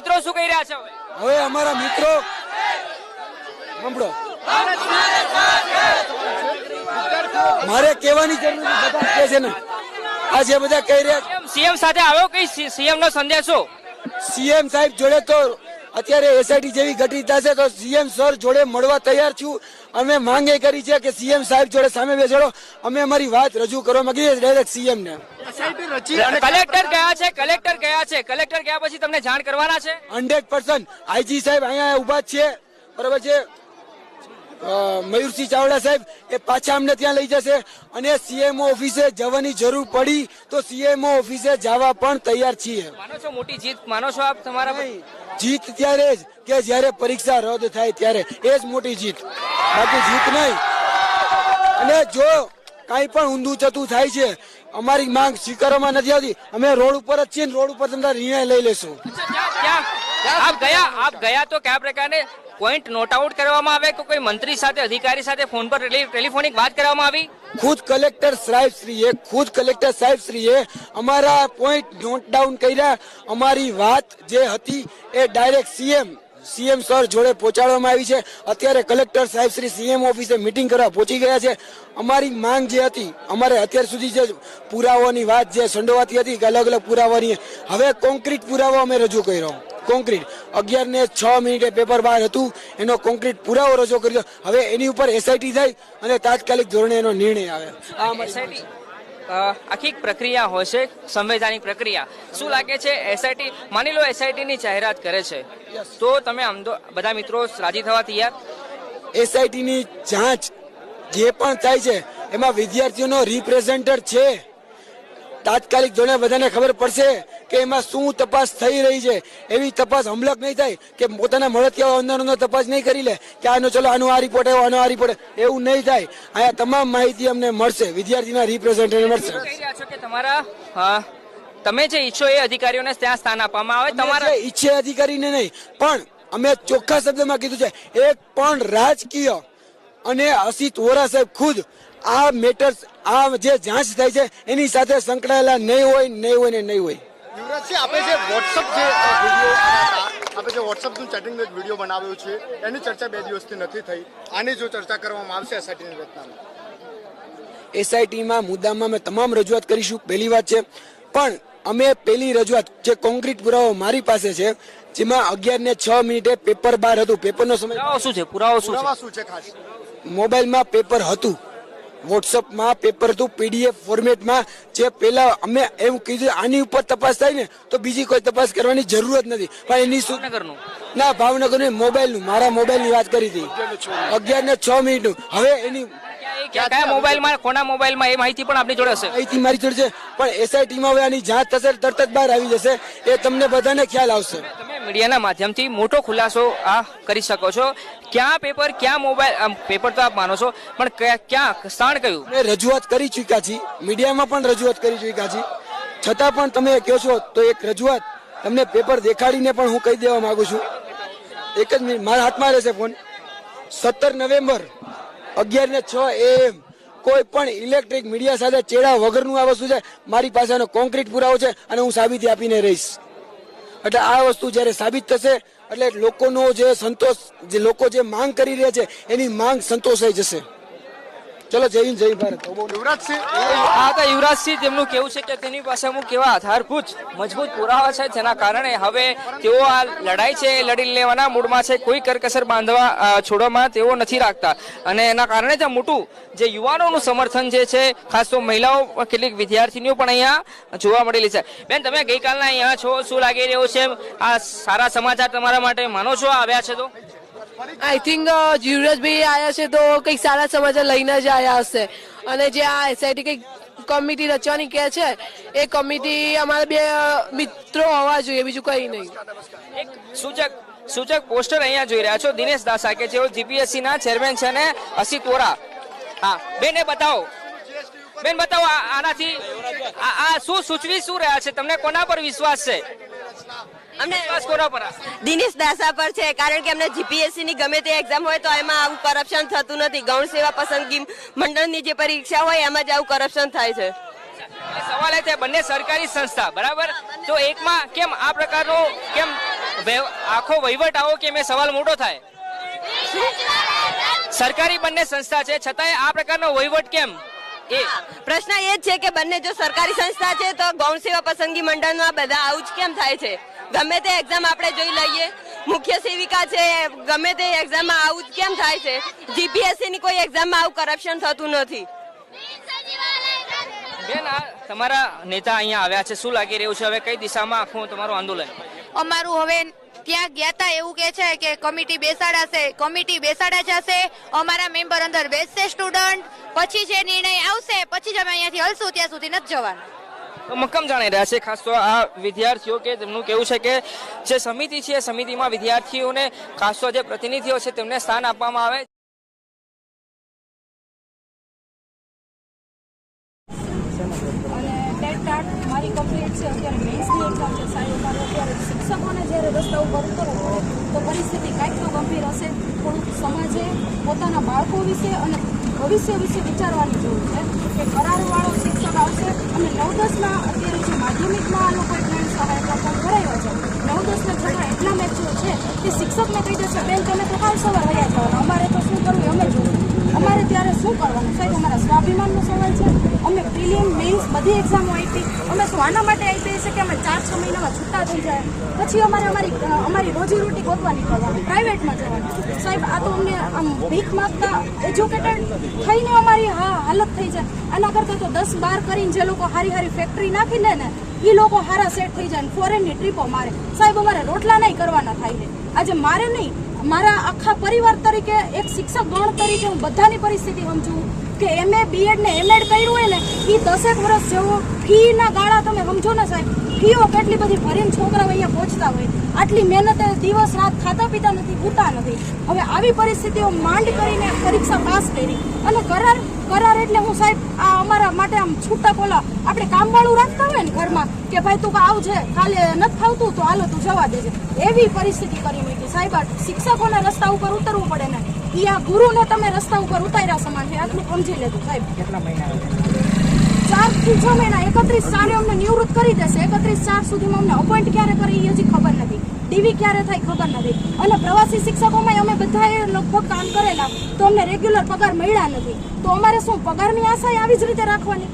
મિત્રો શું કહી રહ્યા છે? હવે અમારા મિત્રો સાંભળો. મારે કહેવાની જરૂર બધા કહે છે ને. આ જે બધા કહી રહ્યા સીએમ સાથે આવ્યો કઈ સીએમ નો સંદેશો? સીએમ સાહેબ જોડે તો અત્યારે એસઆઈટી જેવી ઘટના થશે તો સીએમ સર જોડે મળવા તૈયાર છું. અમે માંગે કરી છે કે સીએમ સાહેબ જોડે સામે બેસાડો અમે અમારી વાત રજૂ કરવા માંગીએ ડાયરેક્ટ સીએમ ને. કલેક્ટર ગયા છે કલેક્ટર ગયા છે કલેક્ટર ગયા પછી તમને જાણ કરવાના છે? Hundred percent. આઈજી સાહેબ અહીંયા ઊભા છે. બરાબર છે? મયુરસિંહ ચાવડા સાહેબ એ પાછા અમને ત્યાં લઈ જશે. અને સીએમઓ ઓફિસે જવાની જરૂર પડી તો સીએમઓ ઓફિસે જવા પણ તૈયાર છીએ. માનો છો મોટી જીત માનો છો આપ તમારા જીત ત્યારે જ કે જ્યારે પરીક્ષા રદ થાય ત્યારે. એ જ મોટી જીત. બાકી જીત નહીં. અને જો કાંઈ પણ ઊંધું ચતું થાય છે, અમારી માંગ સ્વીકારવામાં નથી આવતી. અમે રોડ ઉપર જ છીએ રોડ ઉપર તમારા નિર્ણય લઈ લેશું. આપ ગયા આપ ગયા તો કયા પ્રકારે પોઈન્ટ નોટ આઉટ કરવામાં આવે કે કોઈ મંત્રી સાથે, અધિકારી સાથે ફોન પર ટેલિફોનિક વાત કરવામાં આવી? ખુદ કલેક્ટર સાહેબ શ્રીએ, ખુદ કલેક્ટર સાહેબ શ્રીએ અમારા પોઈન્ટ નોટ ડાઉન કર્યા. અમારી વાત જે હતી એ ડાયરેક્ટ સીએમ સીએમ સર જોડે પહોંચાડવામાં આવી છે. અત્યારે કલેક્ટર સાહેબ શ્રી સીએમ ઓફિસે મીટિંગ કરવા પહોંચી ગયા છે. અમારી માંગ જે હતી, અમારે અત્યાર સુધી જે પુરાવાની વાત જે સંડોવાતી હતી કે અલગ અલગ પુરાવાની, હવે કોન્ક્રીટ પુરાવો અમે રજૂ કર્યો. કોન્ક્રીટ અગિયાર ને છ મિનિટે પેપર બહાર હતું. એનો કોન્ક્રીટ પુરાવો રજૂ કર્યો. હવે એની ઉપર એસઆઈટી થાય અને તાત્કાલિક ધોરણે એનો નિર્ણય આવે આ અમારી આખી પ્રક્રિયા હોય છે સંવૈધાનિક પ્રક્રિયા. શું લાગે છે એસઆઈટી માની લો એસઆઈટી ની જાહેરાત કરે છે. તો તમે બધા મિત્રો રાજી થવા તૈયાર? એસઆઈટી ની જાંચ જે પણ થાય છે એમાં વિદ્યાર્થીઓનો રિપ્રેઝેન્ટર છે. તાત્કાલિક ધોરણે બધાને ખબર પડશે કે એમાં શું તપાસ થઈ રહી છે? એવી તપાસ હમલક નહીં થાય કે પોતાના મળતિયાઓ અંદર અંદર તપાસ નહીં કરી લે કે આનો ચલો આનો આ રિપોર્ટ આવ્યો આનો આ રિપોર્ટ એવું નહીં થાય. અહીંયા તમામ માહિતી અમને મળશે. વિદ્યાર્થીના રિપ્રેઝેન્ટેટિવ મળશે. તમારા હા તમે જે ઈચ્છો એ અધિકારીઓને ત્યાં સ્થાન આપવામાં આવે. તમારા તમારા ઈચ્છે અધિકારીને નહીં પણ અમે ચોખ્ખા શબ્દમાં કીધું છે. એક પણ રાજકીય અને અસિત વોરા સાહેબ ખુદ આ મેટર્સ આ જે જાંચ થાય છે એની સાથે સંકળાયેલા નહીં હોય નહીં હોય ને નહીં હોય. યુવરાજસિંહ આપે જે વોટ્સઅપ જે વીડિયો આપે જે વોટ્સઅપનું ચેટિંગનો એક વીડિયો બનાવ્યો છે એની ચર્ચા બે દિવસથી નથી થઈ. આની જો ચર્ચા કરવામાં આવશે એસઆઈટીની રચનામાં. એસઆઈટીમાં મુદ્દામાં અમે તમામ રજૂઆત કરીશું પહેલી વાત છે પણ અમે પહેલી રજૂઆત જે કોન્ક્રીટ પુરાવો મારી પાસે છે જેમાં અગિયાર ને છ મિનિટે પેપર બાર હતું. પેપરનો સમય શું છે? પુરાવો શું છે? પુરાવા શું છે ખાસ? મોબાઈલમાં પેપર હતું. વોટ્સઅપમાં પેપર હતું પીડીએફ ફોર્મેટમાં જે પહેલા અમે એવું કીધું આની ઉપર તપાસ થાય ને તો બીજી કોઈ તપાસ કરવાની જરૂરત નથી. પણ એની શું ના ભાવનગર મોબાઈલનું મારા મોબાઈલની વાત કરી હતી. અગિયાર ને છ મિનિટનું. હવે એની કયા મોબાઈલમાં કોના મોબાઈલમાં એ માહિતી પણ આપની જોડે હશે. માહિતી મારી જોડે છે પણ એસઆઈટીમાં હવે આની જાંચ થશે તરત જ બહાર આવી જશે. એ તમને બધાને ખ્યાલ આવશે. મીડિયાના માધ્યમથી મોટો ખુલાસો આ કરી શકો છો. ક્યાં પેપર, ક્યાં મોબાઈલ પેપર તો આપ માનો છો, પણ ક્યાં ક્યાં સ્થાન કયું? અમે રજૂઆત કરી ચૂક્યા છીએ મીડિયામાં પણ રજૂઆત કરી ચૂક્યા છીએ છતાં પણ તમે કહો છો, તો એક રજૂઆત તમને પેપર દેખાડીને પણ હું કહી દેવા માંગુ છું. એક જ મિનિટ, મારા હાથમાં રહેશે ફોન. સત્તર નવેમ્બર અગિયાર ને છ એમ કોઈ પણ ઇલેક્ટ્રિક મીડિયા સાથે ચેડા વગરનું આ વસ્તુ છે. મારી પાસે આનો કોન્ક્રીટ પુરાવો છે અને હું સાબિતી આપીને રહીશ. એટલે આ વસ્તુ જ્યારે સાબિત થશે, એટલે લોકોનો જે સંતોષ, જે લોકો જે માંગ કરી રહ્યા છે, એની માંગ સંતોષાઈ જશે. ચલો જય હિન્દ જય ભારત. યુવરાજસિંહ આ તો યુવરાજસિંહ તેમનું કેવું છે કે તેની પાસે અમુક કેવા આધારભૂત મજબૂત પુરાવા છે જેના કારણે હવે તેઓ આ લડાઈ છે એ લડી લેવાના મૂડમાં છે. કોઈ કરકસર બાંધવા છોડવામાં તેઓ નથી રાખતા. અને એના કારણે જ મોટું જે યુવાનોનું સમર્થન જે છે ખાસ તો મહિલાઓ કેટલીક વિદ્યાર્થીનીઓ પણ અહીંયા જોવા મળેલી છે. બેન તમે ગઈકાલના અહીંયા છો શું લાગી રહ્યું છે? આ સારા સમાચાર તમારા માટે માનો છો આવ્યા છે તો? આઈ થિંક જીવરાજભાઈ આવ્યા છે તો કંઈક સારા સમાચાર લઈને જ આવ્યા હશે અને જે આ એસઆઈટી કંઈક કમિટી રચવાની કહે છે એ કમિટી અમારા બે મિત્રો હોવા જોઈએ બીજું કંઈ નહીં એક સૂચક સૂચક પોસ્ટર અહીંયા જોઈ રહ્યા છો દિનેશ દાસા કે જેઓ જીપીએસસી ના ચેરમેન છે ને અસિત વોરા હા બેન એ બતાવો બેન બતાવો આનાથી આ શું સૂચવી શું રહ્યા છે તમને કોના પર વિશ્વાસ છે અમને વિશ્વાસ કોના પર. દિનેશ દાસા પર છે કારણ કે અમને જીપીએસસી ની ગમે તે એક્ઝામ હોય તો એમાં આવું કરપ્શન થતું નથી. ગૌણ સેવા પસંદગી મંડળની જે પરીક્ષા હોય એમાં જ આવું કરપ્શન થાય છે. સવાલ એ છે બંને સરકારી સંસ્થા બરાબર? તો એકમાં કેમ આ પ્રકારનો કેમ આખો વહીવટ આવો કે મેં સવાલ મોટો થાય? સરકારી બંને સંસ્થા છે છતાંય આ પ્રકારનો વહીવટ કેમ? એ. પ્રશ્ન એ જ છે કે બંને જો સરકારી સંસ્થા છે તો ગૌણ સેવા પસંદગી મંડળમાં બધા આવું જ કેમ થાય છે? ગમે તે એક્ઝામ આપણે જોઈ લઈએ. મુખ્ય સેવિકા છે ગમે તે એક્ઝામમાં આવું જ કેમ થાય છે? જીપીએસસી ની કોઈ એક્ઝામમાં આવું કરપ્શન થતું નથી. બેન તમારા નેતા અહીંયા આવ્યા છે. શું લાગી રહ્યું છે? હવે કઈ દિશામાં આખું તમારું આંદોલન? અમારું હવે ત્યાં ગયા તા એવું કે છે કે કમિટી બેસાડાશે કમિટી બેસાડા જશે અમારા મેમ્બર અંદર બેસશે સ્ટુડન્ટ પછી જે નિર્ણય આવશે પછી જ અમે અહીંયાથી હલશું ત્યાં સુધી નથી જવાનું. મક્કમ જાણી રહ્યા છે. ખાસ તો આ વિદ્યાર્થીઓ કે તેમનું કેવું છે કે જે સમિતિ છે સમિતિમાં વિદ્યાર્થીઓને ખાસ તો જે પ્રતિનિધિઓ છે, તેમને સ્થાન આપવામાં આવે. મારી કમ્પ્લીટ છે. અત્યારે મેન્સની છે. સાહેબ અમારે અત્યારે શિક્ષકોને જ્યારે રસ્તા ઉપર ઉતરવું તો પરિસ્થિતિ કાંઈક તો ગંભીર હશે. થોડુંક સમાજે, પોતાના બાળકો વિશે અને ભવિષ્ય વિશે વિચારવાની જરૂર છે. કે કરારવાળો શિક્ષક આવશે અને નવ દસના અત્યારે જે માધ્યમિકમાં આ લોકોએ જ્ઞાન સહાયતા પણ ભરાવ્યા છે નવ દસના છતાં એટલા મેચ્યોર છે કે શિક્ષકને કહી દેશે, બેન, તમે તો કાલ સવાર રહ્યા જવાના અમારે તો શું કરવું અમે જોવું અમારે ત્યારે શું કરવાનું? સાહેબ, અમારા સ્વાભિમાનનો સવાલ છે. અમે પ્રિલિયમ મેન્સ બધી એક્ઝામો આપી શું આના માટે આપી છે કે અમે ચાર છ મહિનામાં છૂટા થઈ જાય. પછી અમારે અમારી અમારી રોજીરોટી ગોતવા નીકળવાની, પ્રાઇવેટમાં જવાની. સાહેબ, આ તો અમને આમ ભીખ માગતા એજ્યુકેટેડ થઈને અમારી હા, હાલત થઈ જાય. આના કરતાં તો દસ બાર કરીને જે લોકો હારી હારી ફેક્ટરી નાખી દે ને એ લોકો હારા સેટ થઈ જાય ફોરેનની ટ્રીપો મારે. સાહેબ, અમારે રોટલા નહીં કરવાના થાય છે. આજે મારે નહીં, મારા આખા પરિવાર તરીકે એક શિક્ષક ગણ તરીકે હું બધાની પરિસ્થિતિ સમજુ. કે એમએ બીએડ ને એમએડ કર્યું હોય ને એ દસેક વર્ષ જેવો ફીના ગાળા તમે સમજો ને સાહેબ. ફીઓ કેટલી બધી ભરીને છોકરાઓ અહીંયા પહોંચતા હોય. આટલી મહેનતે દિવસ રાત ખાતા પીતા નથી, ભૂતા નથી. હવે આવી પરિસ્થિતિઓ માંડ કરીને પરીક્ષા પાસ કરી. અને કરાર કરાર એટલે હું સાહેબ આ અમારા માટે આમ છૂટા કોલા આપણે કામવાળું રાખતા હોય ને ઘરમાં કે ભાઈ તું આવજે, કાલે નથી ખાવતું તો હાલો તું જવા દેજે. એવી પરિસ્થિતિ કરી મૂકી. સાહેબ શિક્ષકોને રસ્તા ઉપર ઉતરવું પડે ને. આ ગુરુને તમે રસ્તા ઉપર ઉતાર્યા સમાન છે આટલું સમજી લેજો સાહેબ. કેટલા મહિના ચારથી છ મહિના એકત્રીસ ચારે અમને નિવૃત્ત કરી દેશે. એકત્રીસ ચાર સુધીમાં અમને અપોઇન્ટ ક્યારે કરે એ હજી ખબર નથી. ડીવી ક્યારે થાય ખબર નથી. અને પ્રવાસી શિક્ષકોમાં અમે બધાએ લગભગ કામ કરેલા તો અમને રેગ્યુલર પગાર મળ્યા નથી. તો અમારે શું પગારની આશા આવી જ રીતે રાખવાની?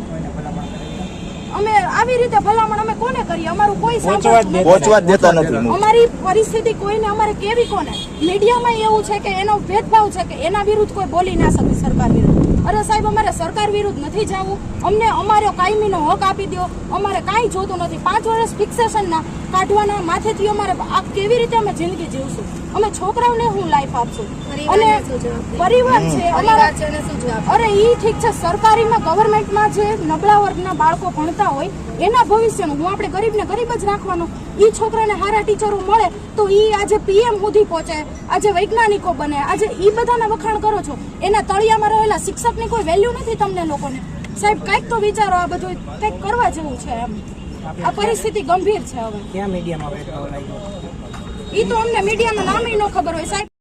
અમે આવી રીતે ભલામણ અમે કોને કરીએ? અમારું કોઈ. પહોંચવા દેતા નથી. અમારી પરિસ્થિતિ કોઈને અમારે કેવી કોને? મીડિયામાં એવું છે કે એનો ભેદભાવ છે કે એના વિરુદ્ધ કોઈ બોલી ના શકે સરકાર વિરુદ્ધ. અરે સાહેબ અમારે સરકાર વિરુદ્ધ નથી જવું. અમને અમારો કાયમીનો હક આપી દો. અમારે કાંઈ જોતું નથી. પાંચ વર્ષ ફિક્સેશનના કાઢવાના માથેથી અમારે આ કેવી રીતે અમે જિંદગી જીવશું? અમે છોકરાઓને હું લાઈફ આપશું. અને પરિવાર છે અમારા અરે ઈ ઠીક છે સરકારીમાં ગવર્મેન્ટમાં જે નબળા વર્ગના બાળકો ભણતા હોય એના ભવિષ્યનું હું આપણે ગરીબને ગરીબ જ રાખવાનું ઈ છોકરાને સારા ટીચરો મળે તો ઈ આજે પીએમ સુધી પહોંચે આજે વૈજ્ઞાનિકો બને આજે ઈ બધાના વખાણ કરો છો. એના તળિયામાં રહેલા શિક્ષકની કોઈ વેલ્યુ નથી તમને લોકોને. સાહેબ કંઈક તો વિચારો આ બધું કંઈક કરવા જેવું છે એમ. આ પરિસ્થિતિ ગંભીર છે હવે. ક્યાં મીડિયામાં ઈ તો અમને મીડિયાનું નામ ન ખબર હોય સાહેબ.